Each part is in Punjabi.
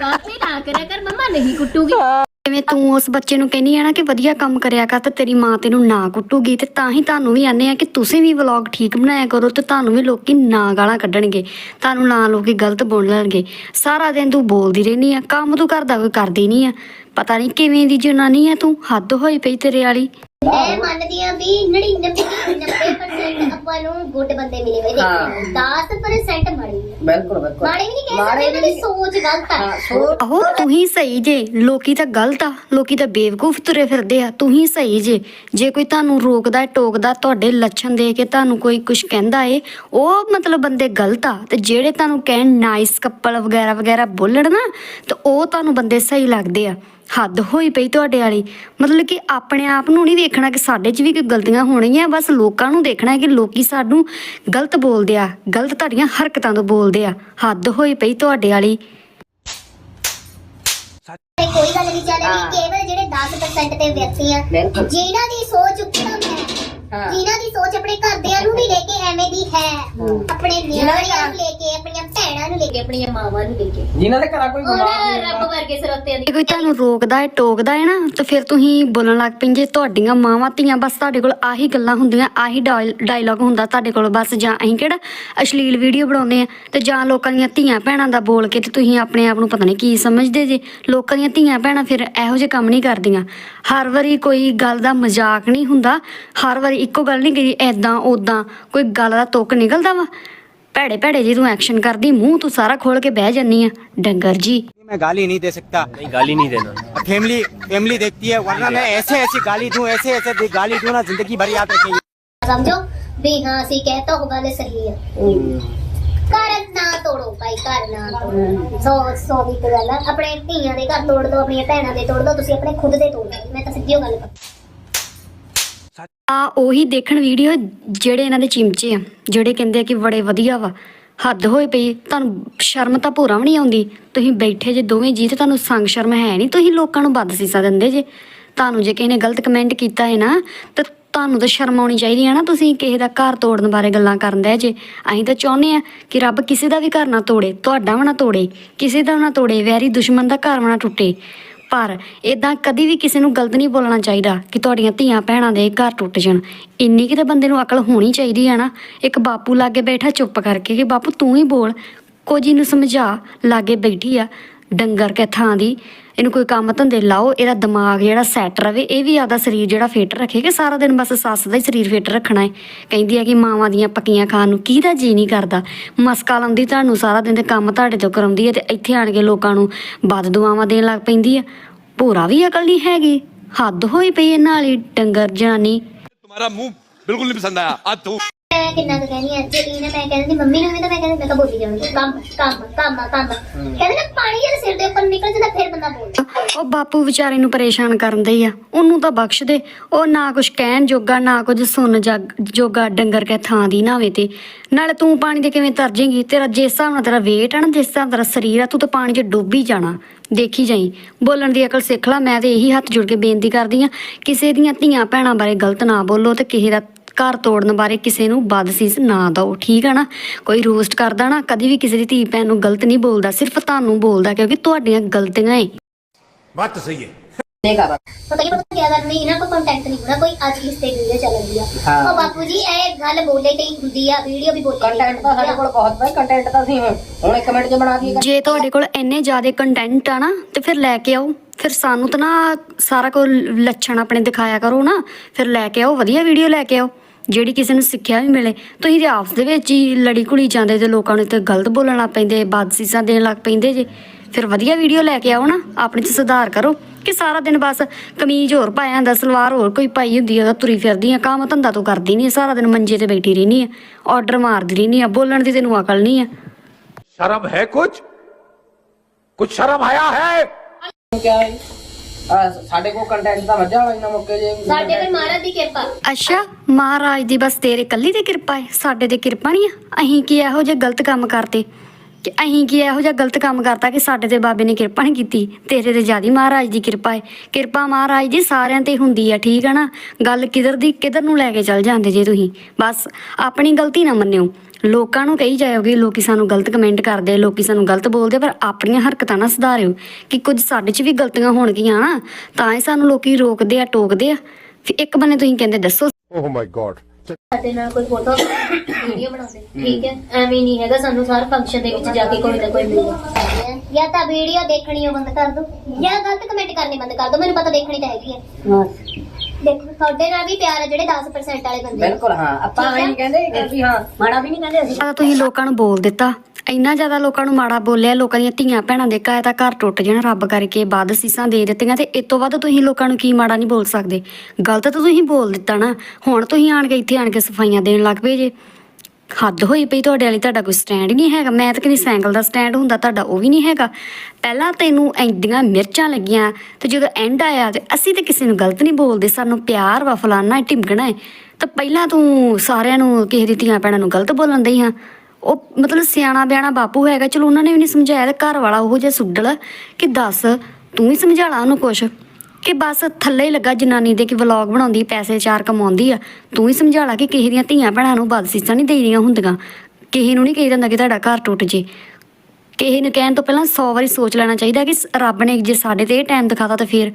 ਗਲਤੀ ਨਾ ਕਰਿਆ ਕਰ, ਮੰਮਾ ਨਹੀਂ ਕੁੱਟੂਗੀ। ਜਿਵੇਂ ਤੂੰ ਉਸ ਬੱਚੇ ਨੂੰ ਕਹਿੰਦੀ ਆ ਨਾ ਕਿ ਵਧੀਆ ਕੰਮ ਕਰਿਆ ਕਰ ਤੇ ਤੇਰੀ ਮਾਂ ਤੈਨੂੰ ਨਾ ਕੁੱਟੂਗੀ ਤੇ ਤਾਂ ਹੀ ਤੁਹਾਨੂੰ ਵੀ ਆਨੇ ਆ ਕਿ ਤੁਸੀਂ ਵੀ ਵਲੌਗ ਠੀਕ ਬਣਾਇਆ ਕਰੋ ਤੇ ਤੁਹਾਨੂੰ ਵੀ ਲੋਕੀ ਨਾ ਗਾਲਾਂ ਕੱਢਣਗੇ, ਤੁਹਾਨੂੰ ਨਾ ਲੋਕੀ ਗਲਤ ਬੋਲਣਗੇ ਸਾਰਾ ਦਿਨ ਤੂੰ ਬੋਲਦੀ ਰਹਿਨੀ ਆ, ਕੰਮ ਤੂੰ ਕਰਦਾ ਕੋਈ ਕਰਦੀ ਨਹੀਂ ਆ। ਪਤਾ ਨਹੀਂ ਕਿਵੇਂ ਦੀ ਜਨਾਨੀ ਆ ਤੂੰ, ਹੱਦ ਹੋਈ ਪਈ ਤੇਰੇ ਵਾਲੀ। ਮੈਂ ਮੰਨਦੀ ਆ ਵੀ 99 90% ਆਪਾਂ ਨੂੰ ਗੁੱਡ ਬੰਦੇ ਮਿਲੇ ਹੋਏ ਹਾਂ। ਦੇਖੋ 10% ਮਾੜੇ ਨੇ। ਬਿਲਕੁਲ ਬਿਲਕੁਲ। ਮਾੜੇ ਵੀ ਨਹੀਂ ਕਹਿ ਮਾੜੇ ਸਕਦੇ ਇਹਨਾਂ ਦੀ ਵੀ- ਸੋਚ ਗਲਤ ਆ। ਹਾਂ ਸੋਚ ਆਹੋ ਤੂੰ ਹੀ ਸਹੀ ਜੇ। ਲੋਕੀ ਤਾਂ ਗਲਤ ਆ। ਲੋਕੀ ਤਾਂ ਬੇਵਕੂਫ ਤੁਰੇ ਫਿਰਦੇ ਆ। ਤੂੰ ਹੀ ਸਹੀ ਜੇ। ਜੇ ਕੋਈ ਤੁਹਾਨੂੰ ਰੋਕਦਾ ਟੋਕਦਾ ਤੁਹਾਡੇ ਲੱਛਣ ਦੇ ਕੇ ਤੁਹਾਨੂੰ ਕੋਈ ਕੁਝ ਕਹਿੰਦਾ ਏ ਉਹ ਮਤਲਬ ਬੰਦੇ ਗਲਤ ਆ। ਤੇ ਜਿਹੜੇ ਤੁਹਾਨੂੰ ਕਹਿਣ ਨਾਈਸ ਕੱਪਲ ਵਗੈਰਾ ਵਗੈਰਾ ਬੋਲਣ ਨਾ ਤਾਂ ਉਹ ਤੁਹਾਨੂੰ ਬੰਦੇ ਸਹੀ ਲੱਗਦੇ ਆ। ਹੱਦ ਹੋਈ ਪਈ ਤੁਹਾਡੇ ਵਾਲੀ। ਮਤਲਬ ਕਿ ਆਪਣੇ ਆਪ ਨੂੰ ਨਹੀਂ ਵੇਖਣਾ ਕਿ ਸਾਡੇ 'ਚ ਵੀ ਕੋਈ ਗਲਤੀਆਂ ਹੋਣਗੀਆਂ ਬਸ ਲੋਕਾਂ ਨੂੰ ਦੇਖਣਾ ਹੈ ਕਿ ਲੋਕੀ ਸਾਨੂੰ ਗਲਤ ਬੋਲਦੇ ਆ ਗਲਤ ਤੁਹਾਡੀਆਂ ਹਰਕਤਾਂ ਤੋਂ ਬੋਲਦੇ ਆ ਹੱਦ ਹੋਈ ਪਈ ਤੁਹਾਡੇ ਵਾਲੀ ਕੋਈ ਗੱਲ ਨਹੀਂ ਚੱਲ ਹਾਂ। ਰਹੀ ਕੇਵਲ ਜਿਹੜੇ 10% ਤੇ ਵਿਅਕਤੀ ਆ ਬਿਲਕੁਲ। ਜਿਨ੍ਹਾਂ ਦੀ ਸੋਚ ਉੱਤਮ ਹੈ। ਜਿਨ੍ਹਾਂ ਦੀ ਸੋਚ ਆਪਣੇ ਘਰਦਿਆਂ ਨੂੰ ਵੀ ਲੈ ਕੇ ਐਵੇਂ ਦੀ ਹੈ। ਆਪਣੇ ਜਿਨ੍ਹਾਂ ਦੇ ਨਿਆਣਿਆਂ ਘਰ- ਨੂੰ ਲੈ ਕੇ ਆਪਣੀਆਂ ਭੈਣਾਂ ਨੂੰ ਲੈ ਕੇ ਆਪਣੀਆਂ ਮਾਵਾਂ ਨੂੰ ਲੈ ਕੇ। ਜਿਨ੍ਹਾਂ ਦੇ ਘਰਾਂ ਕੋਈ ਉਹਨਾਂ ਬਿਮਾਰ ਨਹੀਂ ਰੱਬ ਵਰਗੇ ਸਰੋਤਿਆਂ ਦੀ ਜੇ ਕੋਈ ਤੁਹਾਨੂੰ ਰੋਕਦਾ ਹੈ ਟੋਕਦਾ ਹੈ ਨਾ ਤਾਂ ਫਿਰ ਤੁਸੀਂ ਬੋਲਣ ਲੱਗ ਪੈਂਦੇ ਤੁਹਾਡੀਆਂ ਮਾਵਾਂ ਧੀਆਂ ਬਸ ਤੁਹਾਡੇ ਕੋਲ ਆਹੀ ਗੱਲਾਂ ਹੁੰਦੀਆਂ ਆਹੀ ਡਾਇਲੌਗ ਹੁੰਦਾ ਤੁਹਾਡੇ ਕੋਲ। ਬਸ ਜਾਂ ਅਸੀਂ ਕਿਹੜਾ ਅਸ਼ਲੀਲ ਵੀਡੀਓ ਬਣਾਉਂਦੇ ਆ ਤੇ ਜਾਂ ਲੋਕਾਂ ਦੀਆਂ ਧੀਆਂ ਭੈਣਾਂ ਦਾ ਬੋਲ ਕੇ ਤੇ ਤੁਸੀਂ ਆਪਣੇ ਆਪ ਨੂੰ ਪਤਾ ਨਹੀਂ ਕੀ ਸਮਝਦੇ ਜੇ। ਲੋਕਾਂ ਦੀਆਂ ਧੀਆਂ ਭੈਣਾਂ ਫਿਰ ਇਹੋ ਜਿਹੇ ਕੰਮ ਨਹੀਂ ਕਰਦੀਆਂ। ਹਰ ਵਾਰੀ ਕੋਈ ਗੱਲ ਦਾ ਮਜ਼ਾਕ ਨਹੀਂ ਹੁੰਦਾ ਹਰ ਵਾਰੀ ਇੱਕੋ ਗੱਲ ਨਹੀਂ ਕਰੀ ਐਦਾਂ ਉਦਾਂ ਕੋਈ ਗੱਲ ਦਾ ਤੁੱਕ ਨਿਕਲਦਾ ਵਾ ਭੈੜੇ ਭੈੜੇ ਜੇ ਤੂੰ ਐਕਸ਼ਨ ਕਰਦੀ ਮੂੰਹ ਤੂੰ ਸਾਰਾ ਖੋਲ ਕੇ ਬਹਿ ਜੰਨੀ ਆ ਡੰਗਰ ਜੀ मैं गाली नहीं दे सकता नहीं गाली नहीं देना फैमिली फैमिली देखती है वरना मैं ऐसे ऐसी गाली दूं ऐसे ऐसे दे- गाली दूं ना जिंदगी भर याद रखेंगे ਸਮਝੋ ਵੀ ਹਾਂ ਅਸੀਂ ਕਹਿਤਾ ਉਹ ਗੱਲ ਸਹੀ ਹੈ ਘਰ ਨਾ ਤੋੜੋ ਭਾਈ ਘਰ ਨਾ ਤੋੜੋ ਸੋ ਸੋ ਦੀ ਇੱਕ ਗੱਲ ਆ ਆਪਣੇ ਧੀਆਂ ਦੇ ਘਰ ਤੋੜ ਦੋ ਆਪਣੀਆਂ ਭੈਣਾਂ ਦੇ ਤੋੜ ਦੋ ਤੁਸੀਂ ਆਪਣੇ ਖੁਦ ਦੇ ਤੋੜ ਲਓ ਮੈਂ ਤਾਂ ਸਿੱਧੀ ਓ ਗੱਲ ਕਰ ਆ ਉਹੀ ਦੇਖਣ ਵੀਡੀਓ ਜਿਹੜੇ ਇਹਨਾਂ ਦੇ ਚਿਮਚੇ ਆ, ਜਿਹੜੇ ਕਹਿੰਦੇ ਆ ਕਿ ਬੜੇ ਵਧੀਆ ਵਾ। ਹੱਦ ਹੋਏ ਪਈ, ਤੁਹਾਨੂੰ ਸ਼ਰਮ ਤਾਂ ਭੂਰਾ ਵੀ ਨਹੀਂ ਆਉਂਦੀ। ਤੁਸੀਂ ਬੈਠੇ ਜੇ ਦੋਵੇਂ ਜੀ ਤੇ ਤੁਹਾਨੂੰ ਸੰਗ ਸ਼ਰਮ ਹੈ ਨਹੀਂ, ਤੁਸੀਂ ਲੋਕਾਂ ਨੂੰ ਵੱਧ ਸੀਸਾ ਦਿੰਦੇ ਜੇ। ਤੁਹਾਨੂੰ ਜੇ ਕਿਸੇ ਨੇ ਗਲਤ ਕਮੈਂਟ ਕੀਤਾ ਹੈ ਨਾ, ਤਾਂ ਤੁਹਾਨੂੰ ਤਾਂ ਸ਼ਰਮ ਆਉਣੀ ਚਾਹੀਦੀ ਹੈ ਨਾ ਤੁਸੀਂ ਕਿਸੇ ਦਾ ਘਰ ਤੋੜਨ ਬਾਰੇ ਗੱਲਾਂ ਕਰਨ ਦੇ ਜੇ। ਅਸੀਂ ਤਾਂ ਚਾਹੁੰਦੇ ਆ ਕਿ ਰੱਬ ਕਿਸੇ ਦਾ ਵੀ ਘਰ ਨਾ ਤੋੜੇ, ਤੁਹਾਡਾ ਵੀ ਨਾ ਤੋੜੇ, ਕਿਸੇ ਦਾ ਵੀ ਨਾ ਤੋੜੇ, ਵੈਰੀ ਦੁਸ਼ਮਣ ਦਾ ਘਰ ਵੀ ਨਾ ਟੁੱਟੇ। ਪਰ ਇਦਾਂ ਕਦੀ ਵੀ ਕਿਸੇ ਨੂੰ ਗਲਤ ਨਹੀਂ ਬੋਲਣਾ ਚਾਹੀਦਾ ਕਿ ਤੁਹਾਡੀਆਂ ਧੀਆਂ ਭੈਣਾਂ ਦੇ ਘਰ ਟੁੱਟ ਜਾਣ। ਇੰਨੀ ਕਿਤੇ ਬੰਦੇ ਨੂੰ ਅਕਲ ਹੋਣੀ ਚਾਹੀਦੀ ਹੈ ਨਾ। ਇੱਕ ਬਾਪੂ ਲਾਗੇ ਬੈਠਾ ਚੁੱਪ ਕਰਕੇ ਕਿ ਬਾਪੂ ਤੂੰ ਹੀ ਬੋਲ, ਕੁਝ ਇਹਨੂੰ ਸਮਝਾ, ਲਾਗੇ ਬੈਠੀ ਆ। ਡੰਗਰ ਕੇ ਥਾਂ ਦੀ ਇਹਨੂੰ ਕੋਈ ਕੰਮ ਧੰਦੇ ਲਾਓ ਇਹਦਾ ਦਿਮਾਗ ਜਿਹੜਾ ਸੈੱਟ ਰਵੇ ਇਹ ਵੀ ਆਦਾ ਸਰੀਰ ਜਿਹੜਾ ਫਿੱਟ ਰੱਖੇ ਕਿ ਸਾਰਾ ਦਿਨ ਬਸ ਸੱਸ ਦਾ ਹੀ ਸਰੀਰ ਫਿੱਟ ਰੱਖਣਾ ਹੈ ਕਹਿੰਦੀ ਆ ਕਿ ਮਾਵਾਂ ਦੀਆਂ ਪੱਕੀਆਂ ਖਾਣ ਨੂੰ ਕਿਹਦਾ ਜੀ ਨਹੀਂ ਕਰਦਾ ਮਸਕਾ ਲਾਉਂਦੀ ਤੁਹਾਨੂੰ ਸਾਰਾ ਦਿਨ ਦੇ ਕੰਮ ਤੁਹਾਡੇ ਤੋਂ ਕਰਾਉਂਦੀ ਹੈ ਤੇ ਇੱਥੇ ਆਣ ਕੇ ਲੋਕਾਂ ਨੂੰ ਬਦ ਦੁਆਵਾਂ ਦੇਣ ਲੱਗ ਪੈਂਦੀ ਆ ਭੋਰਾ ਵੀ ਅਕਲ ਨਹੀਂ ਹੈਗੀ ਹੱਦ ਹੋਈ ਪਈ ਇਹਨਾਂ ਵਾਲੀ ਡੰਗਰ ਜਨਾਨੀ तुम्हारा मुंह बिल्कुल नहीं पसंद आया आज तो ਮੈਂ ਕਿੰਨਾ ਕੁ ਕਹਿੰਦੀ ਆ, ਜੇ ਇਹਨੇ ਮੈਂ ਕਹਿੰਦੀ ਮੰਮੀ ਨੂੰ ਵੀ ਤਾਂ ਮੈਂ ਕਹਿੰਦੀ ਮੈਂ ਤਾਂ ਬੋਲੀ ਜਾਵਾਂਗੀ ਕੰਮ ਕੰਮ ਕੰਮ ਕੰਮ। ਕਹਿੰਦੇ ਨਾ ਪਾਣੀ ਜਿਹੜਾ ਸਿਰ ਦੇ ਉੱਪਰ ਨਿਕਲ ਜਾਂਦਾ, ਫਿਰ ਬੰਦਾ ਬੋਲਦਾ। ਉਹ ਬਾਪੂ ਵਿਚਾਰੇ ਨੂੰ ਪਰੇਸ਼ਾਨ ਕਰਨ ਦੇ ਆ, ਉਹਨੂੰ ਤਾਂ ਬਖਸ਼ ਦੇ। ਉਹ ਨਾ ਕੁਝ ਕਹਿਣ ਜੋਗਾ, ਨਾ ਕੁਝ ਸੁਣ ਜਗ- ਜੋਗਾ ਡੰਗਰ ਕੇ ਥਾਂ ਦੀ ਨਾ ਹੋਵੇ ਤੇ। ਨਾਲੇ ਤੂੰ ਪਾਣੀ ਦੇ ਕਿਵੇਂ ਤਰ ਜਾਏਂਗੀ ਤੇਰਾ ਜਿਸ ਹਿਸਾਬ ਨਾਲ ਤੇਰਾ weight ਆ ਨਾ, ਜਿਸ ਹਿਸਾਬ ਨਾਲ ਤੇਰਾ ਸਰੀਰ ਆ, ਤੂੰ ਤਾਂ ਪਾਣੀ 'ਚ ਡੁੱਬ ਹੀ ਜਾਣਾ। ਦੇਖੀ ਜਾਈ। ਬੋਲਣ ਦੀ ਅਕਲ ਸਿੱਖ ਲੈ, ਮੈਂ ਤੇ ਇਹੀ ਹੱਥ ਜੋੜ ਕੇ ਬੇਨਤੀ ਕਰਦੀ ਆ, ਕਿਸੇ ਦੀਆਂ ਧੀਆਂ ਭੈਣਾਂ ਬਾਰੇ ਗਲਤ ਨਾ ਬੋਲੋ ਤੇ ਕਿਸੇ ਦਾ ਘਰ ਤੋੜਨ ਬਾਰੇ ਕਿਸੇ ਨੂੰ ਬਦਸੀਸ ਨਾ ਦਿਓ ਠੀਕ ਆ ਨਾ ਕੋਈ ਰੋਸਟ ਕਰਦਾ ਨਾ ਕਦੀ ਵੀ ਕਿਸੇ ਦੀ ਧੀ ਭੈਣ ਨੂੰ ਗਲਤ ਨਹੀਂ ਬੋਲਦਾ ਸਿਰਫ ਤੁਹਾਨੂੰ ਬੋਲਦਾ ਕਿਉਂਕਿ ਤੁਹਾਡੀਆਂ ਗਲਤੀਆਂ ਏ बात तो सही है ਨਹੀਂ ਕਰ ਪਤਾ ਨਹੀਂ ਪਤਾ ਕੀ ਗੱਲ ਨਹੀਂ ਇਹਨਾਂ ਕੋਲ ਕੰਟੈਂਟ ਨਹੀਂ ਹੋਣਾ ਕੋਈ ਅੱਜ ਇਸ ਤੇ ਵੀਡੀਓ ਚੱਲ ਰਹੀ ਆ ਹਾਂ। ਉਹ ਬਾਪੂ ਜੀ ਇਹ ਗੱਲ ਬੋਲੇ ਤੇ ਹੀ ਹੁੰਦੀ ਆ ਵੀਡੀਓ ਵੀ ਬੋਲੇ ਤੇ ਹੀ ਕੰਟੈਂਟ ਤਾਂ ਹੁੰਦੀ ਸਾਡੇ ਆ। ਕੋਲ ਬਹੁਤ ਭਾਈ ਕੰਟੈਂਟ ਤਾਂ ਅਸੀਂ ਹੁਣ ਹੁਣ ਇੱਕ ਮਿੰਟ 'ਚ ਬਣਾ ਦਈਏ ਜੇ ਤੁਹਾਡੇ ਕੋਲ ਇੰਨੇ ਜ਼ਿਆਦਾ ਕੰਟੈਂਟ ਆ ਨਾ ਤੇ ਫਿਰ ਲੈ ਕੇ ਆਓ ਫਿਰ ਸਾਨੂੰ ਤਾਂ ਨਾ ਸਾਰਾ ਕੁਝ ਲੱਛਣ ਆਪਣੇ ਦਿਖਾਇਆ ਕਰੋ ਨਾ ਫਿਰ ਲੈ ਕੇ ਆਓ ਵਧੀਆ ਵੀਡੀਓ ਲੈ ਕੇ ਆਓ ਜਿਹੜੀ ਕਿਸੇ ਨੂੰ ਸਿੱਖਿਆ ਵੀ ਮਿਲੇ ਤੁਸੀਂ ਤੇ ਆਪਸ ਦੇ ਵਿੱਚ ਹੀ ਲੜੀ ਘੁਲੀ ਜਾਂਦੇ ਤੇ ਲੋਕਾਂ ਨੂੰ ਤੇ ਗਲਤ ਬੋਲਣ ਲੱਗ ਪੈਂਦੇ ਬਦਸੀਸਾਂ ਦੇਣ ਲੱਗ ਪੈਂਦੇ ਜੇ ਫਿਰ ਵਧੀਆ ਵੀਡੀਓ ਲੈ ਕੇ ਆਓ ਨਾ ਆਪਣੇ ਚ ਸੁਧਾਰ ਕਰੋ ਕਿ ਸਾਰਾ ਦਿਨ ਬਸ ਕਮੀਜ਼ ਹੋਰ ਪਾਇਆ ਹੁੰਦਾ ਸਲਵਾਰ ਹੋਰ ਕੋਈ ਪਾਈ ਹੁੰਦੀ ਆ ਤਾਂ ਤੁਰੀ ਫਿਰਦੀ ਆ ਕੰਮ ਧੰਦਾ ਤੋਂ ਕਰਦੀ ਨਹੀਂ ਸਾਰਾ ਦਿਨ ਮੰਜੇ ਤੇ ਬੈਠੀ ਰਹਿੰਦੀ ਆ ਆਰਡਰ ਮਾਰਦੀ ਰਹਿੰਦੀ ਆ ਬੋਲਣ ਦੀ ਤੈਨੂੰ ਅਕਲ ਨਹੀਂ ਆ शर्म है कुछ कुछ शर्म आया है ਕਿਆ ਹੈ ਆ ਸਾਡੇ ਕੋਲ ਕੰਟੈਂਟ ਤਾਂ ਵੱਜਾ ਹੋਇਆ ਇਹਨਾਂ ਮੌਕੇ ਜੇ ਸਾਡੇ ਕੋਲ ਮਹਾਰਾਜ ਦੀ ਕਿਰਪਾ। ਅੱਛਾ ਮਹਾਰਾਜ ਦੀ ਬਸ ਤੇਰੇ ਕੱਲੀ ਦੀ ਕਿਰਪਾ ਹੈ ਸਾਡੇ ਤੇ ਕਿਰਪਾ ਨਹੀਂ ਆ? ਅਸੀਂ ਕੀ ਇਹੋ ਜਿਹੇ ਗਲਤ ਕੰਮ ਕਰਦੇ? ਕਿ ਅਸੀਂ ਕੀ ਇਹੋ ਜਿਹਾ ਗਲਤ ਕੰਮ ਕਰਤਾ ਕਿ ਸਾਡੇ ਤੇ ਬਾਬੇ ਨੇ ਕਿਰਪਾ ਨਹੀਂ ਕੀਤੀ? ਤੇਰੇ ਤੇ ਜਿਆਦੀ ਮਹਾਰਾਜ ਦੀ ਕਿਰਪਾ ਹੈ ਕਿਰਪਾ ਮਹਾਰਾਜ ਦੀ ਸਾਰਿਆਂ ਤੇ ਹੁੰਦੀ ਆ, ਠੀਕ ਆ ਨਾ? ਗੱਲ ਕਿਧਰ ਦੀ, ਕਿਧਰ ਨੂੰ ਲੈ ਕੇ ਚੱਲ ਜਾਂਦੇ ਜੇ ਤੁਸੀਂ? ਬਸ ਆਪਣੀ ਗਲਤੀ ਨਾ ਮੰਨਿਓ। ਲੋਕਾਂ ਨੂੰ ਕਹੀ ਜਾਇਓਗੇ, ਲੋਕੀ ਸਾਨੂੰ ਗਲਤ ਕਮੈਂਟ ਕਰਦੇ, ਲੋਕੀ ਸਾਨੂੰ ਗਲਤ ਬੋਲਦੇ, ਪਰ ਆਪਣੀਆਂ ਹਰਕਤਾਂ ਨਾ ਸੁਧਾਰਿਓ। ਕਿ ਕੁਝ ਸਾਡੇ 'ਚ ਵੀ ਗਲਤੀਆਂ ਹੋਣਗੀਆਂ ਨਾ, ਤਾਂ ਹੀ ਸਾਨੂੰ ਲੋਕੀ ਰੋਕਦੇ ਆ, ਟੋਕਦੇ ਆ। ਫਿਰ ਇੱਕ ਬੰਨੇ ਤੁਸੀਂ ਕਹਿੰਦੇ ਦੱਸੋ। ਓਹ ਮਾਈ ਗॉड ਸਾਡੇ ਨਾਲ ਕੋਈ ਫੋਟੋ ਵੀਡੀਓ ਬਣਾਉਂਦੇ। ਠੀਕ ਹੈ? ਐਵੇਂ ਨਹੀਂ ਹੈਗਾ ਸਾਨੂੰ ਹਰ ਫੰਕਸ਼ਨ ਦੇ ਵਿੱਚ ਜਾ ਕੇ ਕੋਈ ਨਾ ਕੋਈ ਮਿਲਦਾ ਜਾਂ ਤਾਂ ਵੀਡੀਓ ਦੇਖਣੀ ਉਹ ਬੰਦ ਕਰ ਦੋ। ਜਾਂ ਗਲਤ ਕਮੈਂਟ ਕਰਨੇ ਬੰਦ ਕਰ ਦੋ ਮੈਨੂੰ ਪਤਾ ਦੇਖਣੀ ਤਾਂ ਹੈਗੀ ਹੈ। ਦੇਖੋ ਤੁਹਾਡੇ ਨਾਲ ਵੀ ਪਿਆਰ ਹੈ ਜਿਹੜੇ 10% ਵਾਲੇ ਬੰਦੇ ਆ। ਬਿਲਕੁਲ ਹਾਂ। ਆਪਾਂ ਐਂ ਨਹੀਂ ਕਹਿੰਦੇ ਕਿ ਹਾਂ ਮਾੜਾ ਵੀ ਨਹੀਂ ਕਹਿੰਦੇ ਅਸੀਂ। ਤੁਸੀਂ ਲੋਕਾਂ ਨੂੰ ਬੋਲ ਦਿੱਤਾ। ਇੰਨਾ ਜ਼ਿਆਦਾ ਲੋਕਾਂ ਨੂੰ ਮਾੜਾ ਬੋਲਿਆ, ਲੋਕਾਂ ਦੀਆਂ ਧੀਆਂ ਭੈਣਾਂ ਦੇ ਘਰ ਤਾਂ ਘਰ ਟੁੱਟ ਜਾਣ, ਰੱਬ ਕਰਕੇ ਵੱਧ ਸੀਸਾਂ ਦੇ ਦਿੱਤੀਆਂ ਤੇ ਇਸ ਤੋਂ ਵੱਧ ਤੁਸੀਂ ਲੋਕਾਂ ਨੂੰ ਕੀ ਮਾੜਾ ਨਹੀਂ ਬੋਲ ਸਕਦੇ। ਗਲਤ ਤਾਂ ਤੁਸੀਂ ਬੋਲ ਦਿੱਤਾ ਨਾ, ਹੁਣ ਤੁਸੀਂ ਆਣ ਕੇ ਇੱਥੇ ਆਣ ਕੇ ਸਫਾਈਆਂ ਦੇਣ ਲੱਗ ਪਏ ਜੇ। ਹੱਦ ਹੋਈ ਪਈ ਤੁਹਾਡੇ ਵਾਲੀ, ਤੁਹਾਡਾ ਕੋਈ ਸਟੈਂਡ ਨਹੀਂ ਹੈਗਾ। ਮੈਂ ਤਾਂ ਕਹਿੰਦੀ ਸਾਈਕਲ ਦਾ ਸਟੈਂਡ ਹੁੰਦਾ, ਤੁਹਾਡਾ ਉਹ ਵੀ ਨਹੀਂ ਹੈਗਾ। ਪਹਿਲਾਂ ਤੈਨੂੰ ਐਂਡੀਆਂ ਮਿਰਚਾਂ ਲੱਗੀਆਂ ਤੇ ਜਦੋਂ ਐਂਡ ਆਇਆ ਤੇ ਅਸੀਂ ਤਾਂ ਕਿਸੇ ਨੂੰ ਗਲਤ ਨਹੀਂ ਬੋਲਦੇ। ਸਾਨੂੰ ਪਿਆਰ ਵਾ ਫਲਾਨਾ ਢਿਮਕਣਾ ਹੈ। ਤਾਂ ਪਹਿਲਾਂ ਤੂੰ ਸਾਰਿਆਂ ਨੂੰ, ਕਿਸੇ ਦੀ ਧੀਆਂ ਭੈਣਾਂ ਨੂੰ ਗਲਤ ਬੋਲਣ ਦਈ ਹਾਂ। ਉਹ ਮਤਲਬ ਸਿਆਣਾ ਬਿਆਣਾ ਬਾਪੂ ਹੈਗਾ, ਚਲੋ ਉਹਨਾਂ ਨੇ ਵੀ ਨਹੀਂ ਸਮਝਾਇਆ ਤੇ ਘਰ ਵਾਲਾ ਉਹੋ ਜਿਹਾ ਸੁੱਡਲ ਕਿ ਦੱਸ, ਤੂੰ ਹੀ ਸਮਝਾ ਲਾ ਉਹਨੂੰ ਕੁਛ ਕਿ ਬਸ ਥੱਲੇ ਹੀ ਲੱਗਾ ਜਨਾਨੀ ਦੇ ਕਿ ਵਲੌਗ ਬਣਾਉਂਦੀ, ਪੈਸੇ ਚਾਰ ਕਮਾਉਂਦੀ ਆ। ਤੂੰ ਹੀ ਸਮਝਾ ਲਾ ਕਿ ਕਿਸੇ ਦੀਆਂ ਧੀਆਂ ਭੈਣਾਂ ਨੂੰ ਬਦਸੀਸਾਂ ਨਹੀਂ ਦੇਈਆਂ ਹੁੰਦੀਆਂ। ਕਿਸੇ ਨੂੰ ਨਹੀਂ ਕਹੀ ਜਾਂਦਾ ਕਿ ਤੁਹਾਡਾ ਘਰ ਟੁੱਟ ਜੇ। ਕਿਸੇ ਨੂੰ ਕਹਿਣ ਤੋਂ ਪਹਿਲਾਂ 100 ਵਾਰੀ ਸੋਚ ਲੈਣਾ ਚਾਹੀਦਾ ਕਿ ਸ- ਰੱਬ ਨੇ ਜੇ ਸਾਡੇ ਤੇ ਇਹ ਟਾਈਮ ਦਿਖਾਤਾ ਤਾਂ ਫਿਰ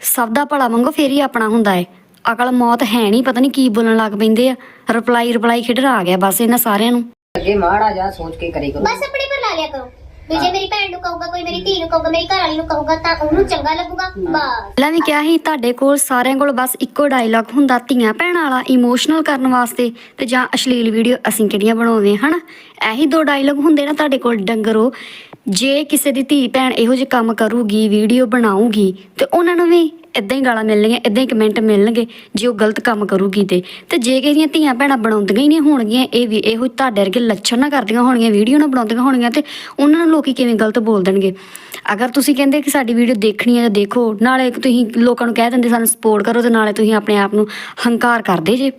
ਸਭ ਦਾ ਭਲਾ ਮੰਗੋ ਫੇਰ ਹੀ ਆਪਣਾ ਹੁੰਦਾ ਏ। ਅਕਲ ਮੌਤ ਹੈ ਨਹੀਂ ਪਤਾ ਨਹੀਂ ਕੀ ਬੋਲਣ ਲੱਗ ਪੈਂਦੇ ਆ। ਰਿਪਲਾਈ ਰਿਪਲਾਈ ਖਿਡਰਾ ਆ ਗਿਆ ਬਸ ਇਹਨਾਂ ਸਾਰਿਆਂ ਨੂੰ। ਅੱਗੇ ਮਾੜਾ ਜਾ ਸੋਚ ਕੇ ਕਰੇ ਕਰੋ। ਬਸ ਆਪਣੇ ਪਰ ਲਾ ਲਿਆ ਕਰੋ। ਵੀ ਜੇ ਮੇਰੀ ਭੈਣ ਨੂੰ ਕਹੂਗਾ ਕੋਈ ਮੇਰੀ ਧੀ ਨੂੰ ਕਹੂਗਾ ਮੇਰੀ ਘਰ ਵਾਲੀ ਨੂੰ ਕਹੂਗਾ ਤਾਂ ਉਹਨੂੰ ਚੰਗਾ ਲੱਗੂਗਾ। ਬਸ। ਪਹਿਲਾਂ ਵੀ ਕਿਹਾ ਸੀ ਤੁਹਾਡੇ ਕੋਲ ਸਾਰਿਆਂ ਕੋਲ ਬਸ ਇੱਕੋ ਡਾਇਲੌਗ ਹੁੰਦਾ ਧੀਆਂ ਭੈਣਾਂ ਵਾਲਾ ਇਮੋਸ਼ਨਲ ਕਰਨ ਵਾਸਤੇ। ਤੇ ਜਾਂ ਅਸ਼ਲੀਲ ਵੀਡੀਓ ਅਸੀਂ ਕਿਹੜੀਆਂ ਬਣਾਉਂਦੇ ਹਾਂ ਹਨਾ? ਇਹੀ ਦੋ ਡਾਇਲੌਗ ਹੁੰਦੇ ਨਾ ਤੁਹਾਡੇ ਕੋਲ ਡੰਗਰੋ। ਜੇ ਕਿਸੇ ਦੀ ਧੀ ਭੈਣ ਇਹੋ ਜਿਹੇ ਕੰਮ ਕਰੂਗੀ ਵੀਡੀਓ ਬਣਾਊਗੀ ਤੇ ਉਹਨਾਂ ਨੂੰ ਵੀ ਇਦਾਂ ਹੀ ਗਾਲਾਂ ਮਿਲਣਗੀਆਂ ਇਦਾਂ ਹੀ ਕਮੈਂਟ ਮਿਲਣਗੇ, ਜੇ ਉਹ ਗਲਤ ਕੰਮ ਕਰੂਗੀ ਤੇ। ਤੇ ਜੇ ਕਿਸੇ ਦੀਆਂ ਧੀਆਂ ਭੈਣਾਂ ਬਣਾਉਂਦੀਆਂ ਹੀ ਨਹੀਂ ਹੋਣਗੀਆਂ, ਇਹ ਵੀ ਇਹੋ ਤੁਹਾਡੇ ਵਰਗੇ ਲੱਛਣ ਨਾ ਕਰਦੀਆਂ ਹੋਣਗੀਆਂ ਵੀਡੀਓ ਨਾ ਬਣਾਉਂਦੀਆਂ ਹੋਣਗੀਆਂ ਤੇ ਉਹਨਾਂ ਨੂੰ ਲੋਕੀ ਕਿਵੇਂ ਗਲਤ ਬੋਲ ਦੇਣਗੇ? ਅਗਰ ਤੁਸੀਂ ਕਹਿੰਦੇ ਕਿ ਸਾਡੀ ਵੀਡੀਓ ਦੇਖਣੀ ਹੈ ਤਾਂ ਦੇਖੋ, ਨਾਲੇ ਤੁਸੀਂ ਲੋਕਾਂ ਨੂੰ ਕਹਿ ਦਿੰਦੇ ਸਾਨੂੰ ਸਪੋਰਟ ਕਰੋ ਤੇ ਨਾਲੇ ਤੁਸੀਂ ਆਪਣੇ ਆਪ ਨੂੰ ਹੰਕਾਰ ਕਰਦੇ ਜੇ।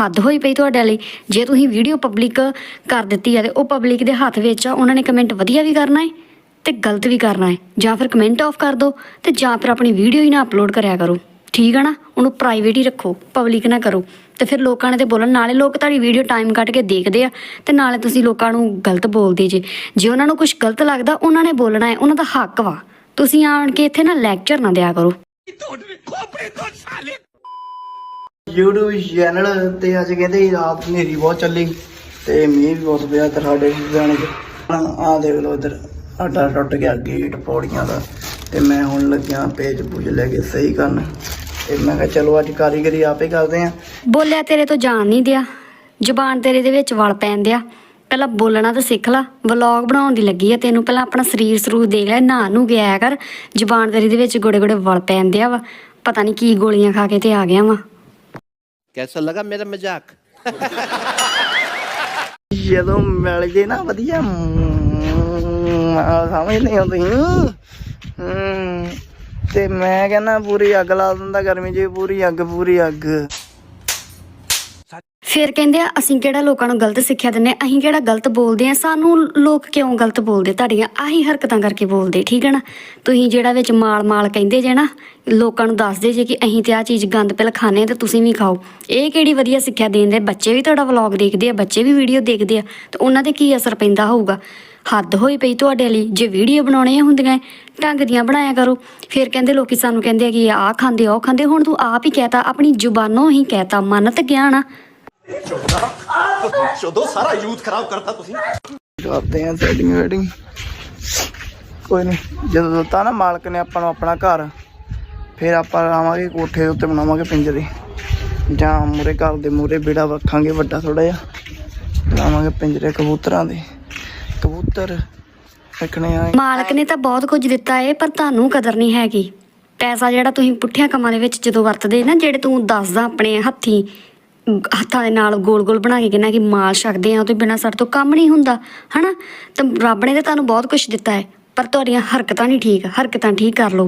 ਹੱਦ ਹੋਈ ਪਈ ਤੁਹਾਡੇ ਲਈ। ਜੇ ਤੁਸੀਂ ਵੀਡੀਓ ਪਬਲਿਕ ਕਰ ਦਿੱਤੀ ਹੈ ਤੇ ਉਹ ਪਬਲਿਕ ਦੇ ਹੱਥ ਵਿੱਚ ਆ, ਉਹਨਾਂ ਨੇ ਕਮੈਂਟ ਵਧੀਆ ਵੀ ਕਰਨਾ ਹੈ। ਤੇ ਗਲਤ ਵੀ ਕਰਨਾ ਹੈ। ਜਾਂ ਫਿਰ ਕਮੈਂਟ ਆਫ ਕਰ ਦਿਓ ਤੇ ਜਾਂ ਫਿਰ ਆਪਣੀ ਵੀਡੀਓ ਹੀ ਨਾ ਅਪਲੋਡ ਕਰਿਆ ਕਰੋ। ਠੀਕ ਆ ਨਾ? ਉਹਨੂੰ ਪ੍ਰਾਈਵੇਟ ਹੀ ਰੱਖੋ ਪਬਲਿਕ ਨਾ ਕਰੋ। ਤੇ ਫਿਰ ਲੋਕਾਂ ਨੇ ਤੇ ਬੋਲਣ, ਨਾਲੇ ਲੋਕ ਤੁਹਾਡੀ ਵੀਡੀਓ ਟਾਈਮ ਕੱਢ ਕੇ ਦੇਖਦੇ ਆ ਤੇ ਨਾਲੇ ਤੁਸੀਂ ਲੋਕਾਂ ਨੂੰ ਗਲਤ ਬੋਲਦੇ ਜੇ। ਜੇ ਉਹਨਾਂ ਨੂੰ ਕੁਝ ਗਲਤ ਲੱਗਦਾ, ਉਹਨਾਂ ਨੇ ਬੋਲਣਾ ਹੈ, ਉਹਨਾਂ ਦਾ ਹੱਕ ਵਾ। ਤੁਸੀਂ ਆਣ ਕੇ ਇੱਥੇ ਨਾ ਲੈਕਚਰ ਨਾ ਦਿਆ ਕਰੋ। YouTube ਚੈਨਲ ਤੇ ਅੱਜ ਕਹਿੰਦੇ ਰਾਤ ਹਨੇਰੀ ਬਹੁਤ ਚੱਲੀ ਤੇ ਮੀਂਹ ਵੀ ਬਹੁਤ ਪਿਆ ਤੇ ਸਾਡੇ ਲੁਧਿਆਣੇ ਆ ਦੇਖ ਲਓ ਇਧਰ। ਆਟਾ ਟੁੱਟ ਗਿਆ ਗੇਟ ਪੌੜੀਆਂ ਦਾ। ਤੇ ਮੈਂ ਹੁਣ ਲੱਗਿਆ ਪੇਜ ਪੂਜ ਲੈ ਕੇ ਸਹੀ ਕਰਨ। ਤੇ ਮੈਂ ਕਿਹਾ ਚਲੋ ਅੱਜ ਕਾਰੀਗਰੀ ਆਪੇ ਕਰਦੇ ਆ। ਬੋਲਿਆ ਤੇਰੇ ਤੋਂ ਜਾਣ ਨਹੀਂ ਦਿਆ। ਜ਼ੁਬਾਨ ਤੇਰੇ ਦੇ ਵਿੱਚ ਵਲ ਪੈਣ ਦਿਆ। ਪਹਿਲਾਂ ਬੋਲਣਾ ਤਾਂ ਸਿੱਖ ਲੈ। ਵਲੌਗ ਬਣਾਉਣ ਦੀ ਲੱਗੀ ਆ ਤੈਨੂੰ। ਪਹਿਲਾਂ ਆਪਣਾ ਸਰੀਰ ਸਰੂਰ ਦੇਖ ਲੈ। ਨਾ ਨੂੰ ਗਿਆ ਕਰ। ਜ਼ੁਬਾਨ ਤੇਰੀ ਦੇ ਵਿੱਚ ਗੋੜੇ ਗੋੜੇ ਵਲ ਪੈਣ ਦਿਆ ਵਾ। ਪਤਾ ਨਹੀਂ ਕੀ ਗੋਲੀਆਂ ਖਾ ਕੇ ਤੇ ਆ ਗਿਆ ਵਾ। ਕੈਸਾ ਲਗਾ ਮੇਰਾ ਮਜ਼ਾਕ? ਜਦੋਂ ਮਿਲ ਜੇ ਨਾ ਵਧੀਆ ਮ, ਆ ਸਮਝ ਤੇ ਮੈਂ ਕਹਿੰਦਾ ਪੂਰੀ ਅੱਗ ਲਾ ਦਿੰਦਾ ਗਰਮੀ 'ਚ ਪੂਰੀ ਅੱਗ ਪੂਰੀ ਅੱਗ ਫਿਰ ਕਹਿੰਦੇ ਆ ਅਸੀਂ ਕਿਹੜਾ ਲੋਕਾਂ ਨੂੰ ਗਲਤ ਸਿੱਖਿਆ ਦਿੰਨੇ ਅਸੀਂ ਕਿਹੜਾ ਗਲਤ ਬੋਲਦੇ ਆ ਸਾਨੂੰ ਲੋਕ ਕਿਉਂ ਗਲਤ ਬੋਲਦੇ ਤੁਹਾਡੀਆਂ? ਆਹੀ ਹਰਕਤਾਂ ਕਰਕੇ ਬੋਲਦੇ ਠੀਕ ਹੈ ਨਾ? ਤੁਸੀਂ ਜਿਹੜਾ ਵਿੱਚ ਮਾਲ ਮਾਲ ਕਹਿੰਦੇ ਜੇ ਨਾ ਲੋਕਾਂ ਨੂੰ ਦੱਸਦੇ ਜੇ ਕਿ ਅਸੀਂ ਤੇ ਆ ਚੀਜ਼ ਗੰਦ ਪਿਲ ਖਾਣੇ ਆ ਤੇ ਤੁਸੀਂ ਵੀ ਖਾਓ। ਇਹ ਕਿਹੜੀ ਵਧੀਆ ਸਿੱਖਿਆ ਦੇਂਦੇ ਬੱਚੇ ਵੀ ਤੁਹਾਡਾ ਵਲੌਗ ਦੇਖਦੇ ਆ ਬੱਚੇ ਵੀ ਵੀਡੀਓ ਦੇਖਦੇ ਆ ਤੇ ਉਹਨਾਂ ਤੇ ਕੀ ਅਸਰ ਪੈਂਦਾ ਹੋਊਗਾ? ਹੱਦ ਹੋਈ ਪਈ ਤੁਹਾਡੇ ਲਈ। ਜੇ ਵੀਡੀਓ ਬਣਾਉਣੀਆਂ ਹੁੰਦੀਆਂ ਢੰਗ ਦੀਆਂ ਬਣਾਇਆ ਕਰੋ। ਫਿਰ ਕਹਿੰਦੇ ਲੋਕੀ ਸਾਨੂੰ ਕਹਿੰਦੇ ਆ ਕਿ ਆਹ ਖਾਂਦੇ ਉਹ ਖਾਂਦੇ। ਹੁਣ ਤੂੰ ਆਪ ਹੀ ਕਹਿਤਾ ਆਪਣੀ ਜ਼ੁਬਾਨੋਂ ਹੀ ਕਹਿਤਾ ਮਨ ਤੇ ਗਿਆ ਨਾ ਕਰਦੇ ਆ ਸੈਟਿੰਗ ਵੈਟਿੰਗ। ਕੋਈ ਨਹੀਂ ਜਦੋਂ ਦਿੱਤਾ ਨਾ ਮਾਲਕ ਨੇ ਆਪਾਂ ਨੂੰ ਆਪਣਾ ਘਰ ਫਿਰ ਆਪਾਂ ਆਵਾਂਗੇ ਕੋਠੇ ਦੇ ਉੱਤੇ ਬਣਾਵਾਂਗੇ ਪਿੰਜਰੇ ਜਾਂ ਮੂਰੇ ਘਰ ਦੇ ਮੂਰੇ ਬੇੜਾ ਰੱਖਾਂਗੇ ਵੱਡਾ ਥੋੜਾ ਜਿਹਾ। ਬਣਾਵਾਂਗੇ ਪਿੰਜਰੇ ਕਬੂਤਰਾਂ ਦੇ। ਕਬੂਤਰ ਰੱਖਣੇ ਆ। ਮਾਲਕ ਨੇ ਤਾਂ ਬਹੁਤ ਕੁਝ ਦਿੱਤਾ ਏ ਪਰ ਤੁਹਾਨੂੰ ਕਦਰ ਨਹੀਂ ਹੈਗੀ। ਪੈਸਾ ਜਿਹੜਾ ਤੁਸੀਂ ਪੁੱਠਿਆਂ ਕੰਮਾਂ ਦੇ ਵਿੱਚ ਜਦੋਂ ਵਰਤਦੇ ਨਾ ਜਿਹੜੇ ਤੂੰ ਦੱਸਦਾ ਆਪਣੇ ਹੱਥੀ ਹੱਥਾਂ ਦੇ ਨਾਲ ਗੋਲ-ਗੋਲ ਬਣਾ ਕੇ ਕਹਿੰਦਾ ਕਿ ਮਾਲ ਛਕਦੇ ਆ ਉਹਦੇ ਬਿਨਾ ਸਾਡੇ ਤੋਂ ਕੰਮ ਨਹੀਂ ਹੁੰਦਾ ਹਨਾ? ਤਾਂ ਰੱਬ ਨੇ ਤਾਂ ਤੁਹਾਨੂੰ ਬਹੁਤ ਕੁਝ ਦਿੱਤਾ ਹੈ ਪਰ ਤੁਹਾਡੀਆਂ ਹਰਕਤਾਂ ਨਹੀਂ ਠੀਕ ਹਰਕਤਾਂ ਠੀਕ ਕਰ ਲਓ।